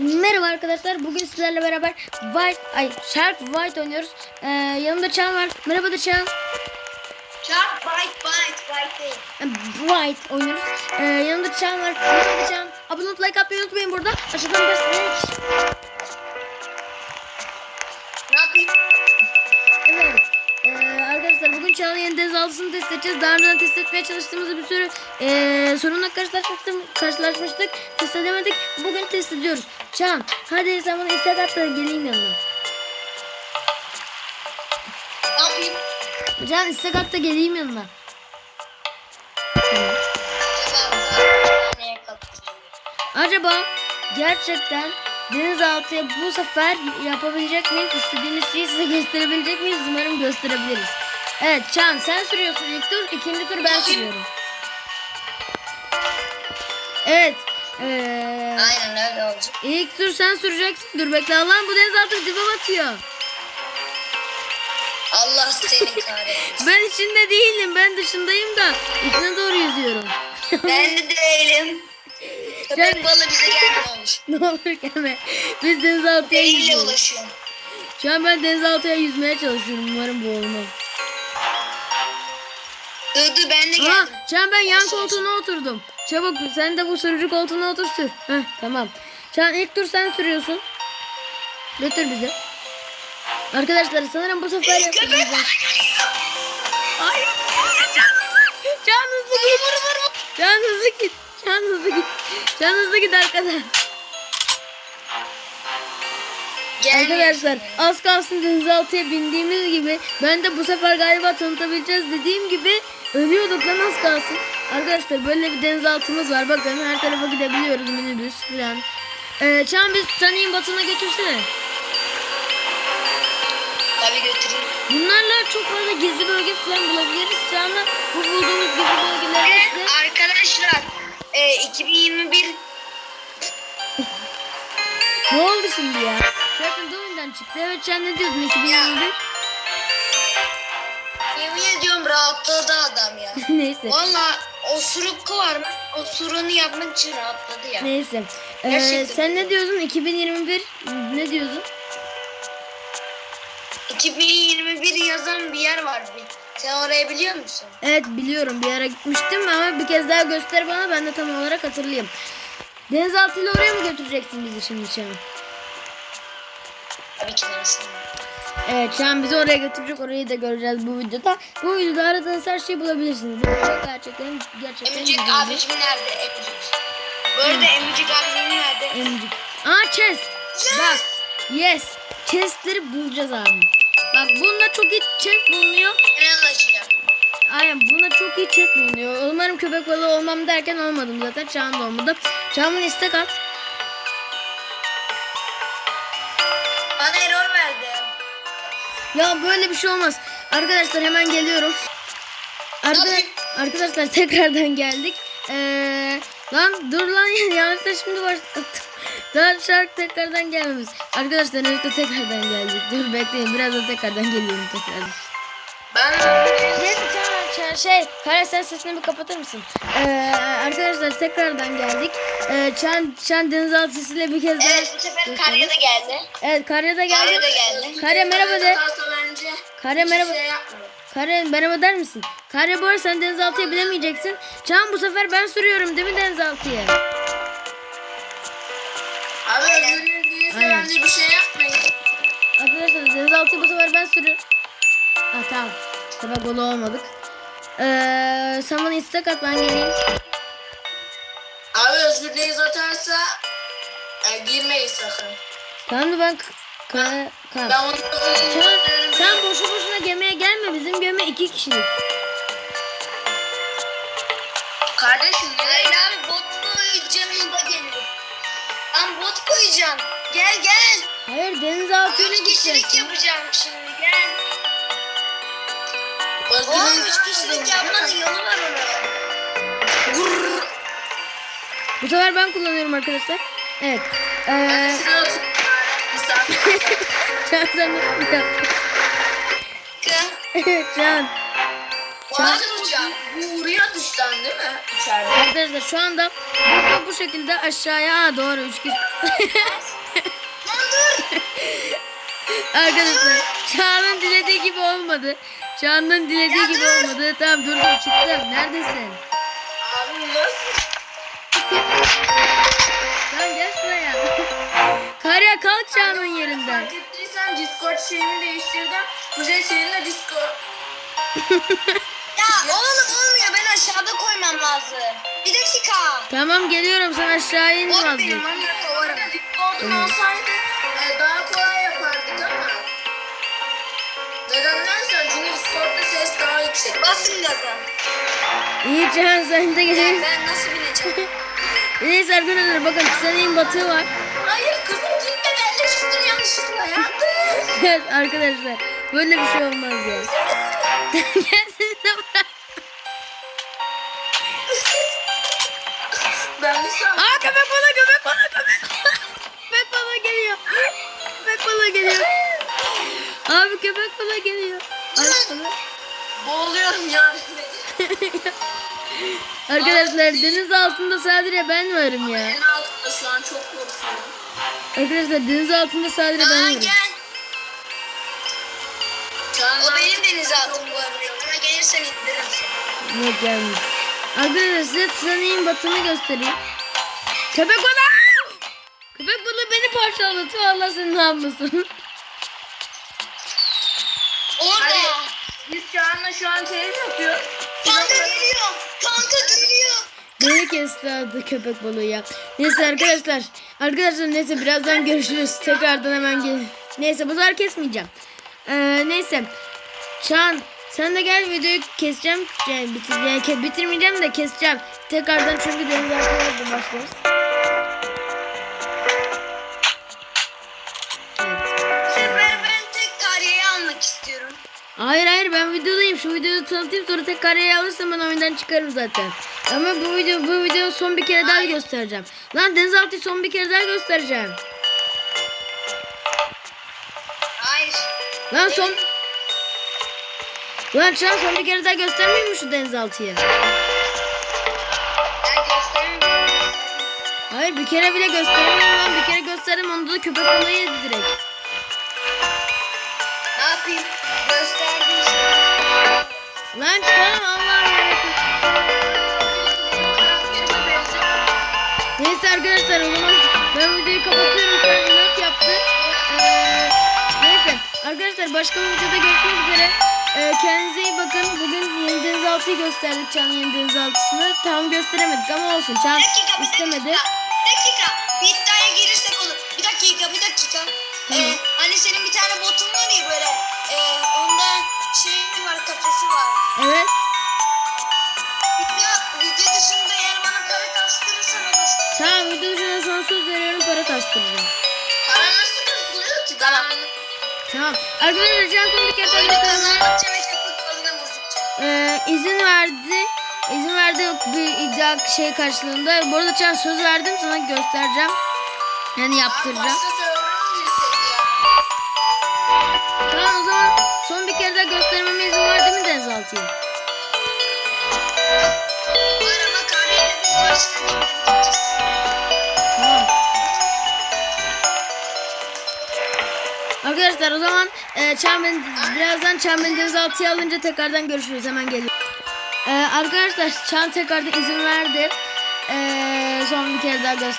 Merhaba arkadaşlar. Bugün sizlerle beraber White, ay Shark White oynuyoruz. Ee, yanımda Çağan var. Merhaba da Çağan. Shark bite bite değil. Ee, White oynuyoruz. Ee, yanımda Çağan var. Merhaba Çağan. Abone olup like atmayı unutmayın burada. Aşağıdan basın. Ne yapayım? Evet. Ee, arkadaşlar bugün Çağan'ın yeni denizaltısını test edeceğiz. Daha önceden test etmeye çalıştığımızda bir sürü ee, sorunla karşılaşmıştım, karşılaşmıştık. Test edemedik. Bugün test ediyoruz. Çağan hadi sen bana istek at da geleyim yanına. Ne yapayım? Çağan istek at da geleyim yanına. Acaba gerçekten denizaltıya bu sefer yapabilecek miyiz? İstediğimiz şeyi size gösterebilecek miyiz? Umarım gösterebiliriz. Evet Çağan sen sürüyorsun ilk tur. ikinci tur ben sürüyorum. Evet. Ee, Aynen öyle olacak. ilk tur sen süreceksin. Dur bekle Allah'ım bu denizaltı dibe batıyor. Allah seni kahretsin. Ben içinde değilim. Ben dışındayım da içine doğru yüzüyorum. ben de değilim. Köpek balığı bize gelmemiş. ne olur gelme. Biz denizaltıya Eliyle yüzüyoruz. ulaşıyorum. Şu an ben denizaltıya yüzmeye çalışıyorum. Umarım boğulmam. Dur dur ben de Aa, geldim. Can ben yan koltuğuna oturdum. Çabuk sen de bu sürücü koltuğuna otur sür. Heh, tamam. Can ilk tur sen sürüyorsun. Götür bizi. Arkadaşlar sanırım bu sefer. Hayır. Can hızlı git. vur vur vur. Can hızlı git. Can hızlı git. Can hızlı git arkadaşlar. Arkadaşlar az kalsın denizaltıya bindiğimiz gibi ben de bu sefer galiba tanıtabileceğiz dediğim gibi ölüyorduk lan az kalsın. Arkadaşlar böyle bir denizaltımız var bakın her tarafa gidebiliyoruz minibüs falan. Ee, Çağan biz Sunny'in batına götürsene. Tabii götüreyim. Bunlarla çok fazla gizli bölge falan bulabiliriz. Çağan'la bu bulduğumuz gizli bölgeleri Evet size... arkadaşlar. E, 2021 Ne oldu şimdi ya? Zaten de oyundan çıktı. Evet Çağan ne diyordun 2021? yemin ediyorum rahatladı adam ya. Neyse. Valla osuruk var mı? Osuruğunu yapmak için rahatladı ya. Neyse. Ee, Gerçekten sen ne diyorsun? 2021 ne diyorsun? 2021 yazan bir yer var. Bir. Sen orayı biliyor musun? Evet biliyorum bir ara gitmiştim ama bir kez daha göster bana ben de tam olarak hatırlayayım. Denizaltı ile oraya mı götüreceksin bizi şimdi Çağan? Tabii ki neresi? Evet Çağan bizi oraya götürecek orayı da göreceğiz bu videoda. Bu videoda aradığınız her şeyi bulabilirsiniz. Bu gerçekten gerçekten Emicik abicim nerede? Emicik. Bu arada Emicik abicim nerede? Emcik. Aa chest. Bak. Yes. Chestleri bulacağız abi. Bak bunda çok iyi chest bulunuyor. Ben alacağım. Aynen buna çok iyi chest bulunuyor. Umarım köpek balığı olmam derken olmadım zaten. Çağan da olmadı. Çağan bana istek at. Ya böyle bir şey olmaz. Arkadaşlar hemen geliyorum. Arka- arkadaşlar tekrardan geldik. Ee, lan dur lan yanlışla şimdi başlattım. Daha şarkı tekrardan gelmemiz. Arkadaşlar de tekrardan geldik. Dur bekleyin birazdan tekrardan geliyorum tekrardan. Ben Neyse Çağan, şey Kare sen sesini bir kapatır mısın? Ee, arkadaşlar tekrardan geldik. Ee, Çan, Çan denizaltı sesiyle bir kez daha. Evet bu sefer Karya da geldi. Evet Kare de geldi. Karya da geldi. Kare merhaba de. Kare merhaba. şey. Kare merhaba der misin? Kare bu arada sen denizaltıya binemeyeceksin. Çağan bu sefer ben sürüyorum değil mi denizaltıya? Abi özür Aynen. bence bir şey yapmayın. Arkadaşlar denizaltıyı bu sefer ben sürüyorum. Ha tamam. Köpek balığı olmadık. Ee, sen bana istek at ben geleyim. Abi Özgür Deniz atarsa e, girmeyin sakın. Tamam da ben... k- Ka tamam. Ben onu Çağan, sen boşu boşuna gemiye gelme. Bizim gemi iki kişilik. Kardeşim abi bot koyacağım gelirim. Ben bot koyacağım. Gel gel. Hayır denizaltıyla Üç kişilik yapacağım şimdi gel. Oğlum üç kişilik yapmanın yolu var onun. Bu sefer ben kullanıyorum arkadaşlar. Evet. Ee, Can sen de yap. Evet Can. Çağan- Bu buraya düşten değil mi? İçeride. Arkadaşlar şu anda Boko bu şekilde aşağıya Aa, doğru üç dur. Arkadaşlar Çağan'ın dilediği gibi olmadı. Çağan'ın dilediği gibi olmadı. Tamam dur dur çıktım. Neredesin? Abi nasıl? Tamam gel şuraya. Karya kalk Çağan'ın yerinden. Ettiysen Discord şeyini değiştirdim. Kuzey seninle Discord. ya oğlum olmuyor ben aşağıda koymam lazım. Bir dakika. Tamam geliyorum sen aşağıya in Bot vazgeç. benim onu kovarım. Discord'un olsaydı e, daha kolay yapardık ama. Neden dersen çünkü Discord'da ses daha yüksek. Basın gaza. İyi Çağan sen de gel. Ben nasıl bineceğim? Neyse arkadaşlar bakın senin batı var. Hayır kızım gitme ben de çıktım yanlışlıkla ya. Evet arkadaşlar böyle bir şey olmaz ya. Ben bir saniye. Aa köpek balığı köpek balığı köpek balığı. Köpek balığı geliyor. Köpek balığı geliyor. Abi köpek balığı geliyor. Boğuluyorum ya. arkadaşlar deniz altında sadece ben varım ya. En altında şu an çok korkuyorum. Arkadaşlar deniz altında sadece ben varım. Yok gelmiyor. Arkadaşlar size Tsunami'nin batını göstereyim. Köpek balığı! Köpek balığı beni parçalatıyor. Allah seni ne yapmasın. Orada. Biz Çağan'la şu an keyif yapıyoruz. Kanka geliyor. Kanka geliyor. Beni kesti adı köpek balığı ya. Neyse arkadaşlar. Arkadaşlar neyse birazdan görüşürüz. Tekrardan hemen gel. Neyse bu sefer kesmeyeceğim. Ee, neyse. Çağan sen de gel videoyu keseceğim. Yani, bitir, yani bitirmeyeceğim de keseceğim. Tekrardan çünkü deniz almak istiyorum. Hayır hayır ben videodayım. Şu videoyu tanıtayım sonra tek kareyi alırsam ben oyundan çıkarım zaten. Ama bu video bu videoyu son bir kere daha göstereceğim. Lan denizaltıyı son bir kere daha göstereceğim. Hayır. Lan son Lan Çağan son bir kere daha göstermeyeyim mi şu denizaltıyı? Göstermiyorum. Hayır bir kere bile göstermeyeyim lan. Bir kere gösterdim onda da köpek balığı yedi direkt. Ne yapayım? Gösterdim işte. Lan Çağan Allah'ım. Neyse arkadaşlar o zaman ben videoyu kapatıyorum. Çağan inat yaptı. Ee, neyse arkadaşlar başka bir videoda görüşmek üzere. Ee, kendinize iyi bakın. Bugün yeni denizaltıyı gösterdik Çağan yeni denizaltısını. Tam gösteremedik ama olsun. Bir dakika, istemedi. dakika. Dakika. Bir iddiaya girirsek olur. Bir dakika, bir dakika. Tamam. Ee, hani senin bir tane botun var ya böyle. E, onda şey var, kafesi var. Evet. Ya video dışında eğer bana para kastırırsan olur. Tamam video dışında sana söz veriyorum para kastıracağım. Para nasıl kastırıyor ki? Tamam. Tamam. Arkadaşlar Can son bir kere vurdukça. Ee, izin verdi. İzin verdi bir iddia şey karşılığında. Bu arada Can söz verdim sana göstereceğim. Yani yaptıracağım. Tamam o zaman son bir kere daha göstermeme izin var değil mi Denizaltı'yı? Var ama kahveyle biz Arkadaşlar o zaman e, Çağmen, birazdan Çağmen Denizaltı'yı alınca tekrardan görüşürüz. Hemen geliyorum. E, arkadaşlar Çağan tekrardan izin verdi. E, son bir kere daha göster.